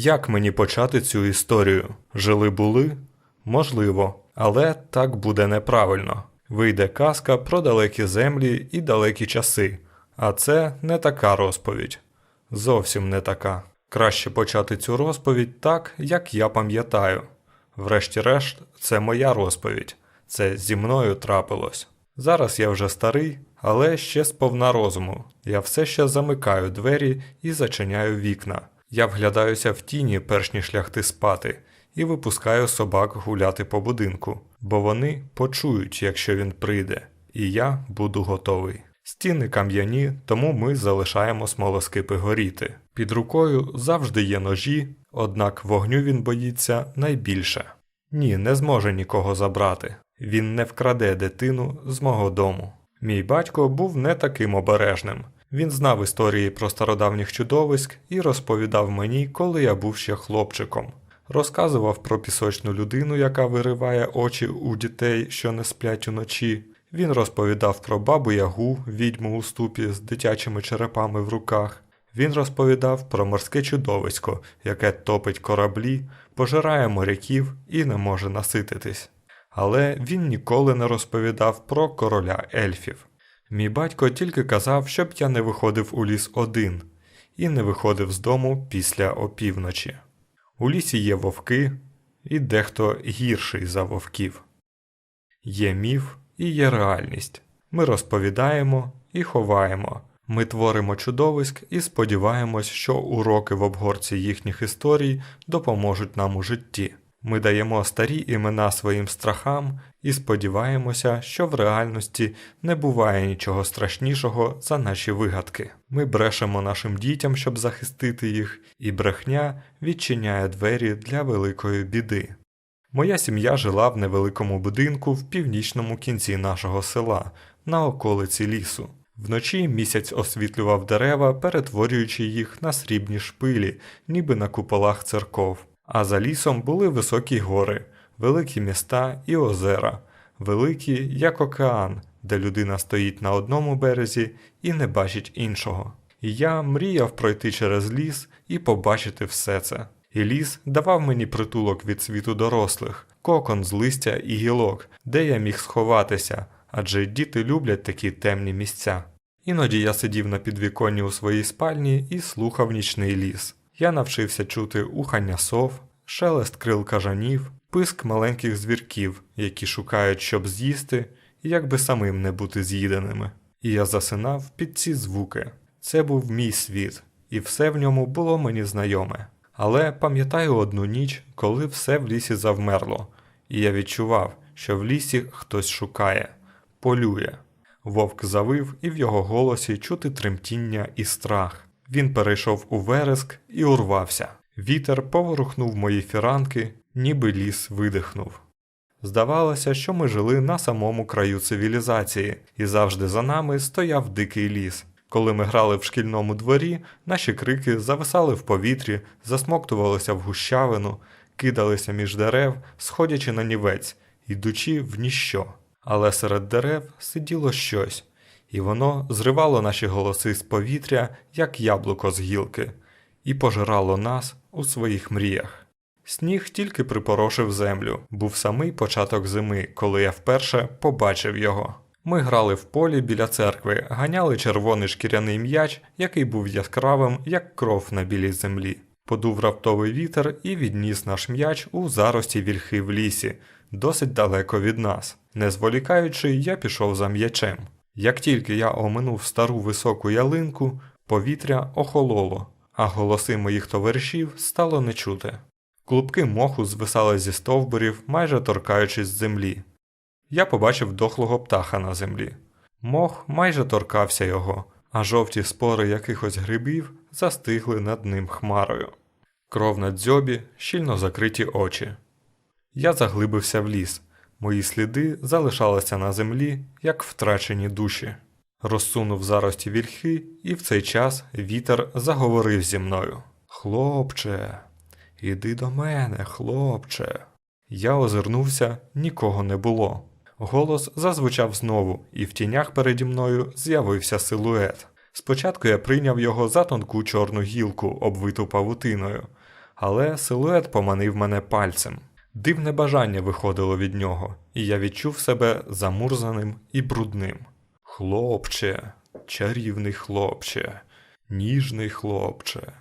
Як мені почати цю історію? Жили були? Можливо, але так буде неправильно. Вийде казка про далекі землі і далекі часи, а це не така розповідь. Зовсім не така. Краще почати цю розповідь так, як я пам'ятаю. Врешті-решт, це моя розповідь. Це зі мною трапилось. Зараз я вже старий, але ще сповна розуму. Я все ще замикаю двері і зачиняю вікна. Я вглядаюся в тіні, перш ніж лягти спати, і випускаю собак гуляти по будинку, бо вони почують, якщо він прийде, і я буду готовий. Стіни кам'яні, тому ми залишаємо смолоскипи горіти. Під рукою завжди є ножі, однак вогню він боїться найбільше. Ні, не зможе нікого забрати. Він не вкраде дитину з мого дому. Мій батько був не таким обережним. Він знав історії про стародавніх чудовиськ і розповідав мені, коли я був ще хлопчиком. Розказував про пісочну людину, яка вириває очі у дітей, що не сплять уночі. Він розповідав про бабу Ягу, відьму у ступі з дитячими черепами в руках. Він розповідав про морське чудовисько, яке топить кораблі, пожирає моряків і не може насититись. Але він ніколи не розповідав про короля ельфів. Мій батько тільки казав, щоб я не виходив у ліс один і не виходив з дому після опівночі. У лісі є вовки, і дехто гірший за вовків. Є міф і є реальність. Ми розповідаємо і ховаємо. Ми творимо чудовиськ і сподіваємось, що уроки в обгорці їхніх історій допоможуть нам у житті. Ми даємо старі імена своїм страхам і сподіваємося, що в реальності не буває нічого страшнішого за наші вигадки. Ми брешемо нашим дітям, щоб захистити їх, і брехня відчиняє двері для великої біди. Моя сім'я жила в невеликому будинку в північному кінці нашого села, на околиці лісу. Вночі місяць освітлював дерева, перетворюючи їх на срібні шпилі, ніби на куполах церков. А за лісом були високі гори, великі міста і озера, великі, як океан, де людина стоїть на одному березі і не бачить іншого. І я мріяв пройти через ліс і побачити все це. І ліс давав мені притулок від світу дорослих, кокон з листя і гілок, де я міг сховатися, адже діти люблять такі темні місця. Іноді я сидів на підвіконні у своїй спальні і слухав нічний ліс. Я навчився чути ухання сов, шелест крил кажанів, писк маленьких звірків, які шукають, щоб з'їсти, як би самим не бути з'їденими. І я засинав під ці звуки. Це був мій світ, і все в ньому було мені знайоме. Але пам'ятаю одну ніч, коли все в лісі завмерло, і я відчував, що в лісі хтось шукає, полює. Вовк завив, і в його голосі чути тремтіння і страх. Він перейшов у вереск і урвався. Вітер поворухнув мої фіранки, ніби ліс видихнув. Здавалося, що ми жили на самому краю цивілізації, і завжди за нами стояв дикий ліс. Коли ми грали в шкільному дворі, наші крики зависали в повітрі, засмоктувалися в гущавину, кидалися між дерев, сходячи на нівець, ідучи в ніщо. Але серед дерев сиділо щось, і воно зривало наші голоси з повітря, як яблуко з гілки, і пожирало нас у своїх мріях. Сніг тільки припорошив землю, був самий початок зими, коли я вперше побачив його. Ми грали в полі біля церкви, ганяли червоний шкіряний м'яч, який був яскравим, як кров на білій землі. Подув раптовий вітер і відніс наш м'яч у зарості вільхи в лісі, досить далеко від нас. Не зволікаючи, я пішов за м'ячем. Як тільки я оминув стару високу ялинку, повітря охололо, а голоси моїх товаришів стало не чути. Клубки моху звисали зі стовбурів, майже торкаючись землі. Я побачив дохлого птаха на землі. Мох майже торкався його, а жовті спори якихось грибів застигли над ним хмарою. Кров на дзьобі, щільно закриті очі. Я заглибився в ліс. Мої сліди залишалися на землі, як втрачені душі. Розсунув зарості вільхи, і в цей час вітер заговорив зі мною. Хлопче, іди до мене, хлопче. Я озирнувся, нікого не було. Голос зазвучав знову, і в тінях переді мною з'явився силует. Спочатку я прийняв його за тонку чорну гілку, обвиту павутиною, але силует поманив мене пальцем. Дивне бажання виходило від нього, і я відчув себе замурзаним і брудним. Хлопче, чарівний хлопче, ніжний хлопче,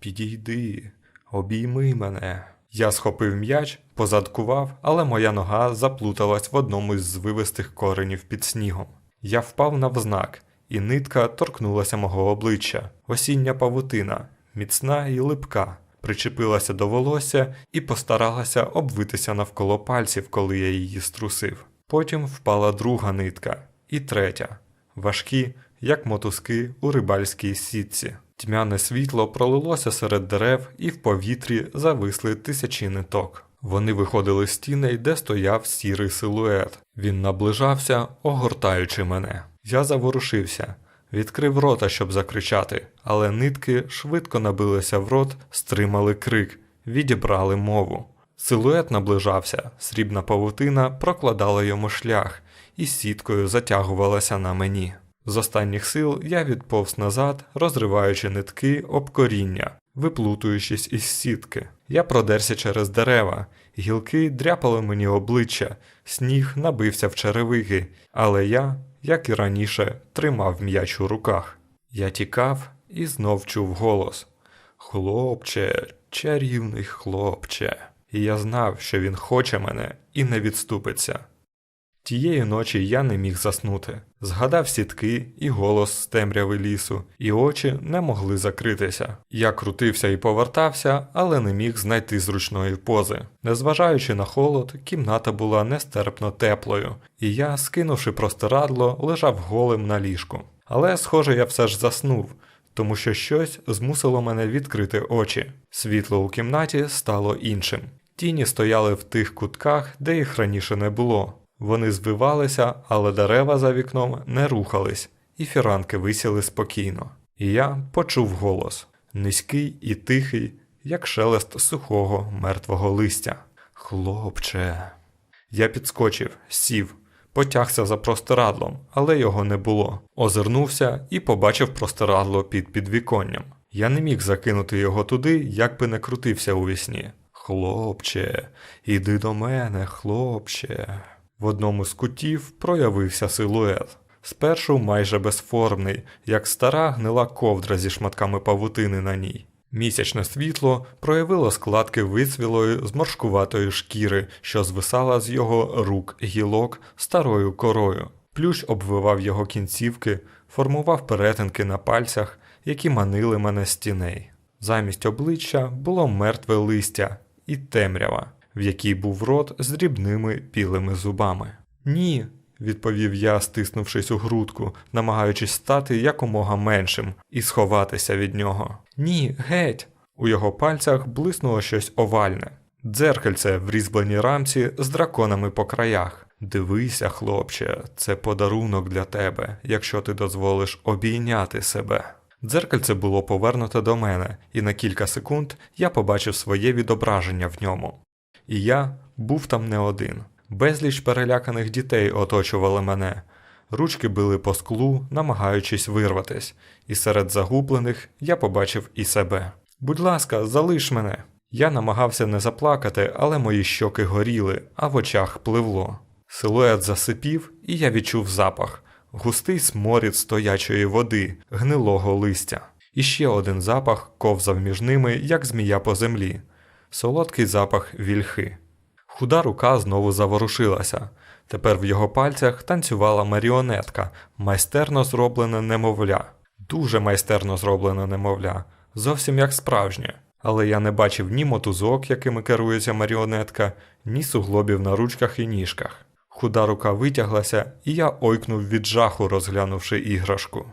підійди, обійми мене. Я схопив м'яч, позадкував, але моя нога заплуталась в одному із звивистих коренів під снігом. Я впав навзнак, і нитка торкнулася мого обличчя. Осіння павутина, міцна і липка, причепилася до волосся і постаралася обвитися навколо пальців, коли я її струсив. Потім впала друга нитка, і третя, важкі, як мотузки у рибальській сітці. Тьмяне світло пролилося серед дерев, і в повітрі зависли тисячі ниток. Вони виходили з тіней, де стояв сірий силует. Він наближався, огортаючи мене. Я заворушився, відкрив рота, щоб закричати, але нитки швидко набилися в рот, стримали крик, відібрали мову. Силует наближався, срібна павутина прокладала йому шлях і сіткою затягувалася на мені. З останніх сил я відповз назад, розриваючи нитки об коріння, виплутуючись із сітки. Я продерся через дерева, гілки дряпали мені обличчя, сніг набився в черевики, але я, як і раніше, тримав м'яч у руках. Я тікав і знов чув голос: Хлопче, чарівний хлопче. І я знав, що він хоче мене і не відступиться. Тієї ночі я не міг заснути. Згадав сітки і голос з темряви лісу, і очі не могли закритися. Я крутився і повертався, але не міг знайти зручної пози. Незважаючи на холод, кімната була нестерпно теплою, і я, скинувши простирадло, лежав голим на ліжку. Але, схоже, я все ж заснув, тому що щось змусило мене відкрити очі. Світло у кімнаті стало іншим. Тіні стояли в тих кутках, де їх раніше не було. Вони звивалися, але дерева за вікном не рухались, і фіранки висіли спокійно. І я почув голос низький і тихий, як шелест сухого мертвого листя. Хлопче. Я підскочив, сів, потягся за простирадлом, але його не було. Озирнувся і побачив простирадло під підвіконням. Я не міг закинути його туди, як би не крутився у вісні. Хлопче, іди до мене, хлопче. В одному з кутів проявився силует. Спершу майже безформний, як стара гнила ковдра зі шматками павутини на ній. Місячне світло проявило складки вицвілої зморшкуватої шкіри, що звисала з його рук гілок старою корою. Плющ обвивав його кінцівки, формував перетинки на пальцях, які манили мене з тіней. Замість обличчя було мертве листя і темрява в якій був рот з дрібними білими зубами. Ні, відповів я, стиснувшись у грудку, намагаючись стати якомога меншим і сховатися від нього. Ні, геть. У його пальцях блиснуло щось овальне, дзеркальце в різьбленій рамці з драконами по краях. Дивися, хлопче, це подарунок для тебе, якщо ти дозволиш обійняти себе. Дзеркальце було повернуте до мене, і на кілька секунд я побачив своє відображення в ньому. І я був там не один. Безліч переляканих дітей оточували мене. Ручки били по склу, намагаючись вирватись, і серед загублених я побачив і себе. Будь ласка, залиш мене. Я намагався не заплакати, але мої щоки горіли, а в очах пливло. Силует засипів, і я відчув запах густий сморід стоячої води, гнилого листя. І ще один запах ковзав між ними, як змія по землі солодкий запах вільхи. Худа рука знову заворушилася. Тепер в його пальцях танцювала маріонетка, майстерно зроблене немовля, дуже майстерно зроблене немовля, зовсім як справжнє. Але я не бачив ні мотузок, якими керується маріонетка, ні суглобів на ручках і ніжках. Худа рука витяглася, і я ойкнув від жаху, розглянувши іграшку.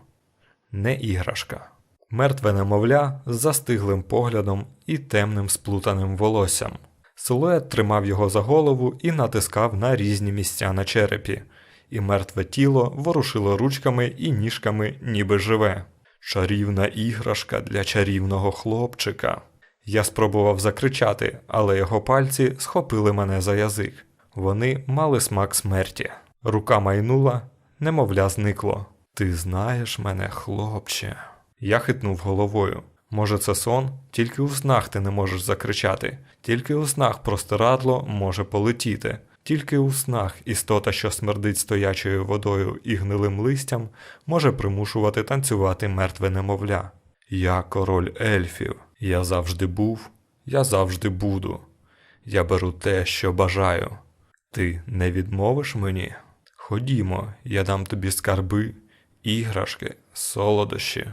Не іграшка. Мертве немовля з застиглим поглядом і темним сплутаним волоссям. Силует тримав його за голову і натискав на різні місця на черепі, і мертве тіло ворушило ручками і ніжками, ніби живе. Чарівна іграшка для чарівного хлопчика. Я спробував закричати, але його пальці схопили мене за язик. Вони мали смак смерті. Рука майнула, немовля зникло. Ти знаєш мене, хлопче. Я хитнув головою. Може, це сон? Тільки у снах ти не можеш закричати, тільки у снах простирадло може полетіти, тільки у снах істота, що смердить стоячою водою і гнилим листям, може примушувати танцювати мертве немовля. Я король ельфів, я завжди був, я завжди буду. Я беру те, що бажаю. Ти не відмовиш мені? Ходімо, я дам тобі скарби, іграшки, солодощі.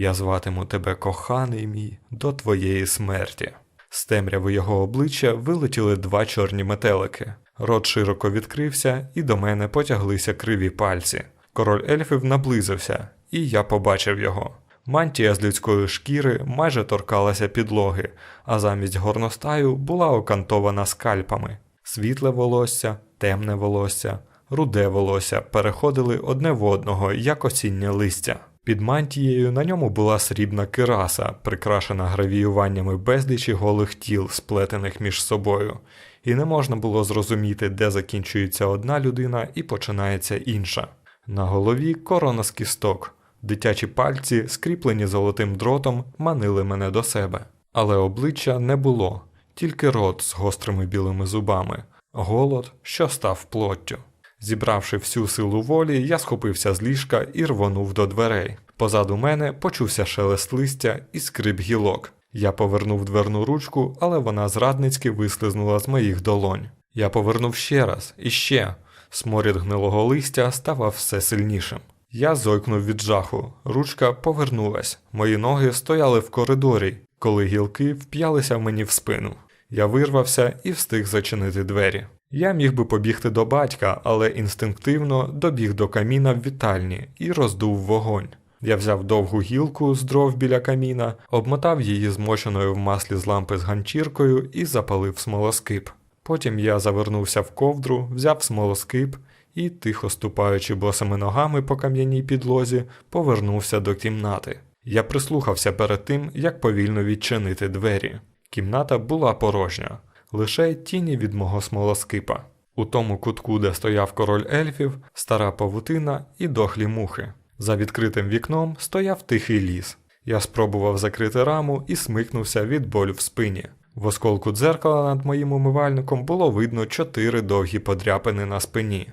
Я зватиму тебе коханий мій до твоєї смерті. З темряви його обличчя вилетіли два чорні метелики. Рот широко відкрився, і до мене потяглися криві пальці. Король ельфів наблизився, і я побачив його. Мантія з людської шкіри майже торкалася підлоги, а замість горностаю була окантована скальпами. Світле волосся, темне волосся, руде волосся переходили одне в одного, як осіннє листя. Під мантією на ньому була срібна кираса, прикрашена гравіюваннями безлічі голих тіл, сплетених між собою, і не можна було зрозуміти, де закінчується одна людина і починається інша. На голові корона з кісток. Дитячі пальці, скріплені золотим дротом, манили мене до себе. Але обличчя не було, тільки рот з гострими білими зубами, голод, що став плоттю. Зібравши всю силу волі, я схопився з ліжка і рвонув до дверей. Позаду мене почувся шелест листя і скрип гілок. Я повернув дверну ручку, але вона зрадницьки вислизнула з моїх долонь. Я повернув ще раз і ще. Сморід гнилого листя ставав все сильнішим. Я зойкнув від жаху, ручка повернулась, мої ноги стояли в коридорі, коли гілки вп'ялися мені в спину. Я вирвався і встиг зачинити двері. Я міг би побігти до батька, але інстинктивно добіг до каміна в вітальні і роздув вогонь. Я взяв довгу гілку з дров біля каміна, обмотав її змоченою в маслі з лампи з ганчіркою і запалив смолоскип. Потім я завернувся в ковдру, взяв смолоскип і, тихо ступаючи босими ногами по кам'яній підлозі, повернувся до кімнати. Я прислухався перед тим, як повільно відчинити двері. Кімната була порожня, лише тіні від мого смолоскипа. У тому кутку, де стояв король ельфів, стара павутина і дохлі мухи. За відкритим вікном стояв тихий ліс. Я спробував закрити раму і смикнувся від болю в спині. В осколку дзеркала над моїм умивальником було видно чотири довгі подряпини на спині.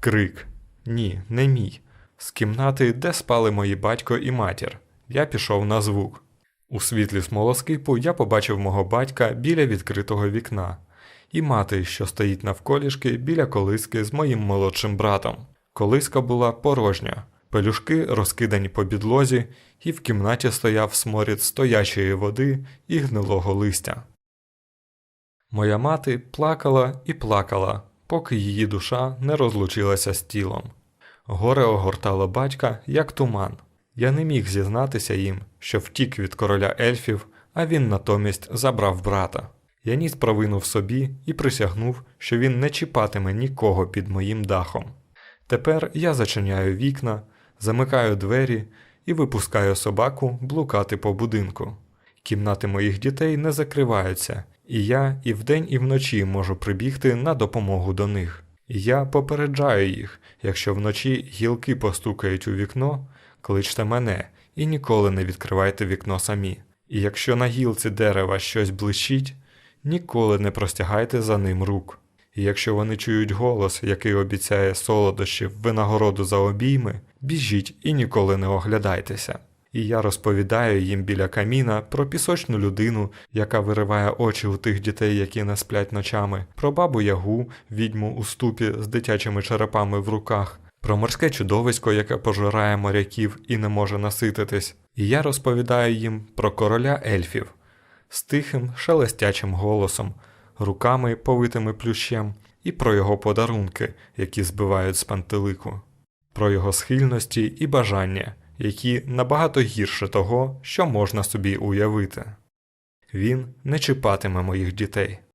Крик. Ні, не мій. З кімнати, де спали мої батько і матір. Я пішов на звук. У світлі смолоскипу я побачив мого батька біля відкритого вікна, і мати, що стоїть навколішки біля колиски з моїм молодшим братом. Колиска була порожня, пелюшки розкидані по підлозі, і в кімнаті стояв сморід стоячої води і гнилого листя. Моя мати плакала і плакала, поки її душа не розлучилася з тілом. Горе огортало батька, як туман. Я не міг зізнатися їм, що втік від короля ельфів, а він натомість забрав брата. Я ніс провину в собі і присягнув, що він не чіпатиме нікого під моїм дахом. Тепер я зачиняю вікна, замикаю двері і випускаю собаку блукати по будинку. Кімнати моїх дітей не закриваються, і я і вдень, і вночі можу прибігти на допомогу до них. Я попереджаю їх, якщо вночі гілки постукають у вікно, кличте мене і ніколи не відкривайте вікно самі. І якщо на гілці дерева щось блищить, ніколи не простягайте за ним рук. І якщо вони чують голос, який обіцяє солодощі винагороду за обійми, біжіть і ніколи не оглядайтеся. І я розповідаю їм біля каміна про пісочну людину, яка вириває очі у тих дітей, які не сплять ночами, про бабу Ягу, відьму у ступі з дитячими черепами в руках, про морське чудовисько, яке пожирає моряків і не може насититись. І я розповідаю їм про короля ельфів. З тихим, шелестячим голосом, руками, повитими плющем, і про його подарунки, які збивають з пантелику, про його схильності і бажання, які набагато гірше того, що можна собі уявити. Він не чіпатиме моїх дітей.